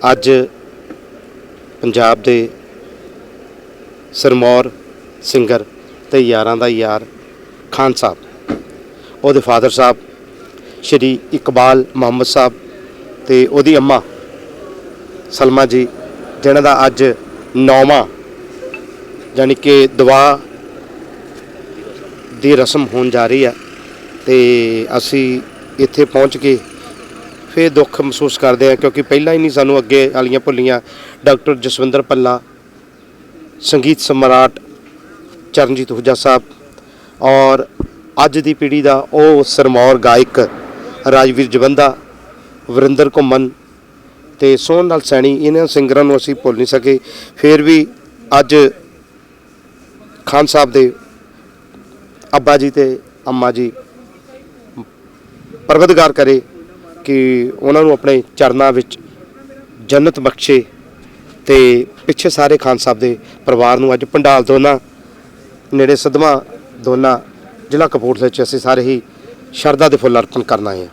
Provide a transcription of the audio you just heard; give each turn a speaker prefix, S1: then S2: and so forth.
S1: ਅੱਜ ਪੰਜਾਬ ਦੇ ਸਰਮੌਰ ਸਿੰਗਰ ਤੇ ਯਾਰਾਂ ਦਾ ਯਾਰ ਖਾਨ ਸਾਹਿਬ, ਉਹਦੇ ਫਾਦਰ ਸਾਹਿਬ, ਸ਼੍ਰੀ ਇਕਬਾਲ ਮੁਹੰਮਦ ਸਾਹਿਬ ਤੇ ਉਹਦੀ ਅੰਮਾ ਸਲਮਾ ਜੀ, ਜਿਹਨਾਂ ਦਾ ਅੱਜ ਨੌਵਾਂ ਯਾਨੀ ਕਿ ਦੁਆ ਦੀ ਰਸਮ ਹੋਣ ਜਾ ਰਹੀ ਹੈ ਤੇ ਅਸੀਂ ਇੱਥੇ ਪਹੁੰਚ ਕੇ ਫੇਰ ਦੁੱਖ ਮਹਿਸੂਸ ਕਰਦੇ ਹਾਂ ਕਿਉਂਕਿ ਪਹਿਲਾਂ ਹੀ ਨਹੀਂ ਸਾਨੂੰ ਅੱਗੇ ਵਾਲੀਆਂ ਭੁੱਲੀਆਂ ਡਾਕਟਰ ਜਸਵਿੰਦਰ ਪੱਲਾ ਸੰਗੀਤ ਸਮਰਾਟ ਚਰਨਜੀਤ ਹੁਜਾ ਸਾਹਿਬ ਔਰ ਅੱਜ ਦੀ ਪੀੜ੍ਹੀ ਦਾ ਉਹ ਸਰਮੌਰ ਗਾਇਕ ਰਾਜਵੀਰ ਜਵੰਦਾ, ਵਰਿੰਦਰ ਘੁੰਮਨ ਤੇ ਸੋਹਣ ਨਾਲ ਸੈਣੀ, ਇਹਨਾਂ ਸਿੰਗਰਾਂ ਨੂੰ ਅਸੀਂ ਭੁੱਲ ਨਹੀਂ ਸਕੇ। ਫਿਰ ਵੀ ਅੱਜ ਖਾਨ ਸਾਹਿਬ ਦੇ ਅੱਬਾ ਜੀ ਤੇ ਅੰਮਾ ਜੀ ਪਰਵਤਗਾਰ ਕਰੇ। ਕਿ ਉਹਨਾਂ ਨੂੰ ਆਪਣੇ ਚਰਨਾਂ ਵਿੱਚ ਜੰਨਤ ਬਖਸ਼ੇ ਤੇ ਪਿੱਛੇ ਸਾਰੇ ਖਾਨ ਸਾਹਿਬ ਦੇ ਪਰਿਵਾਰ ਨੂੰ ਅੱਜ ਪੰਡਾਲ ਦੋਨਾ, ਨੇੜੇ ਸਦਮਾ ਦੋਨਾ ਜ਼ਿਲ੍ਹਾ ਕਪੂਰਥਲੇ ਚ ਅਸੀਂ ਸਾਰੇ ਹੀ ਸ਼ਰਧਾ ਦੇ ਫੁੱਲ ਅਰਪਣ ਕਰਨ ਆਏ ਹਾਂ।